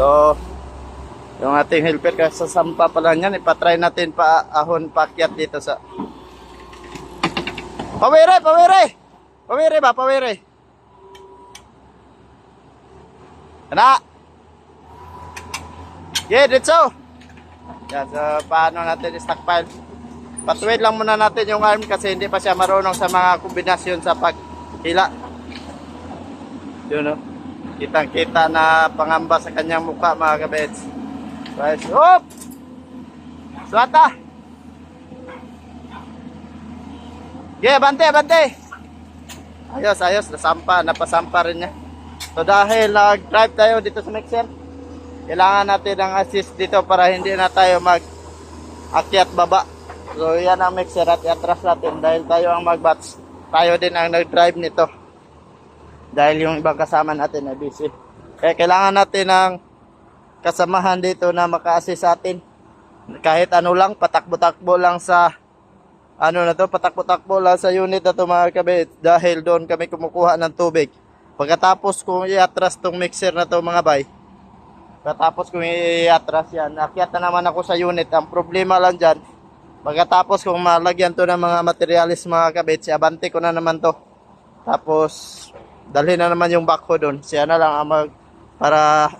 So, yung ating helper kasi sa sampa pala niyan, ipatry natin pa ahon pakyat dito sa Pawire, pawire! Pawire ba, pawire? Kana! Yeah, ditso! Yan, so paano natin stockpile? Patuwid lang muna natin yung arm kasi hindi pa siya marunong sa mga kombinasyon sa paghila. Yun no? Kitang kita na pangamba sa kanyang mukha mga kabets. Right. Up! Swata! Yeah, bante, bante! Ayos, ayos. Nasampa, napasampa rin niya. So dahil nag-drive tayo dito sa Mixer, kailangan natin ng assist dito para hindi na tayo mag akyat baba. So yan ang Mixer at atras natin dahil tayo ang mag-batch. Tayo din ang nag-drive nito. Dahil yung ibang kasama natin ay busy. Kaya kailangan natin ng kasamahan dito na maka-assist sa atin. Kahit ano lang, patakbo-takbo lang sa ano na to, patakbo-takbo lang sa unit na to mga kabit dahil doon kami kumukuha ng tubig. Pagkatapos kung i-atras tong mixer na to mga bay, pagkatapos kung i-atras yan, akyat na naman ako sa unit. Ang problema lang dyan, pagkatapos kung malagyan to ng mga materialis mga kabit, si Abante ko na naman to. Tapos, dalhin na naman yung backhoe doon. Siya na lang ang mag, para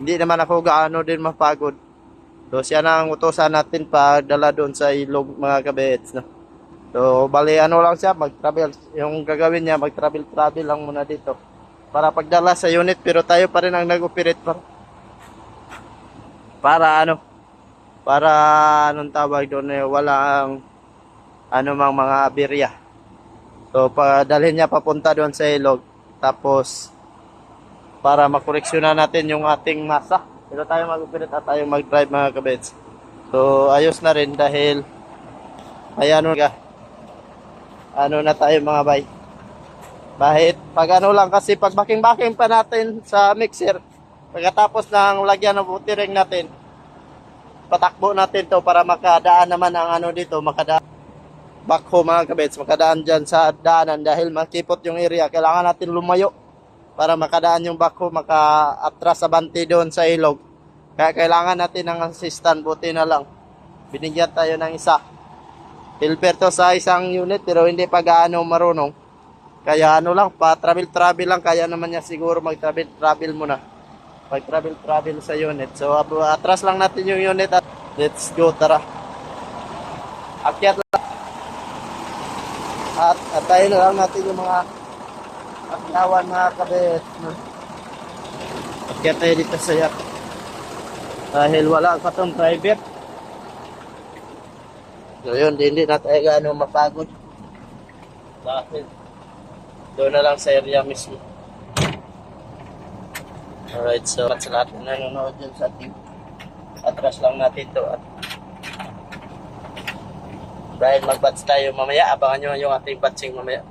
hindi naman ako gaano din mapagod. So siya na ang utosan natin pa dala doon sa ilog mga kabets. No? So bali ano lang siya, mag-travel. Yung gagawin niya, mag-travel-travel lang muna dito. Para pagdala sa unit, pero tayo pa rin ang nag-operate para, para ano, para anong tawag doon eh, walang ano mang mga aberya. So padalhin niya papunta doon sa ilog. Tapos para makoreksyonan natin yung ating masa. Pero tayo mag-operate at tayo mag-drive mga kabets. So, ayos na rin dahil ay ano ka. Ano na tayo mga bay. Bahit pag ano lang kasi pag baking-baking pa natin sa mixer, pagkatapos ng lagyan ng butiring natin, patakbo natin to para makadaan naman ang ano dito, makadaan backhoe mga kabets, makadaan dyan sa daanan dahil makipot yung area, kailangan natin lumayo para makadaan yung backhoe, maka-atras sa bante doon sa ilog. Kaya kailangan natin ng assistant, buti na lang. Binigyan tayo ng isa. Helper to sa isang unit pero hindi pa gaano marunong. Kaya ano lang, pa travel-travel lang, kaya naman niya siguro mag-travel-travel muna. Mag-travel-travel sa unit. So atras lang natin yung unit at let's go, tara. Akyat lang. At atayin na lang natin yung mga Akyawan mga kabet. Kaya tayo dito sa yak. Dahil wala pa tong driver. So yun, di- hindi na tayo gaano mapagod. Dahil doon na lang sa area mismo. Alright, so at sa lahat na nanonood sa ating atras lang natin to at dahil mag-bats tayo mamaya, abangan nyo yung ating batsing mamaya.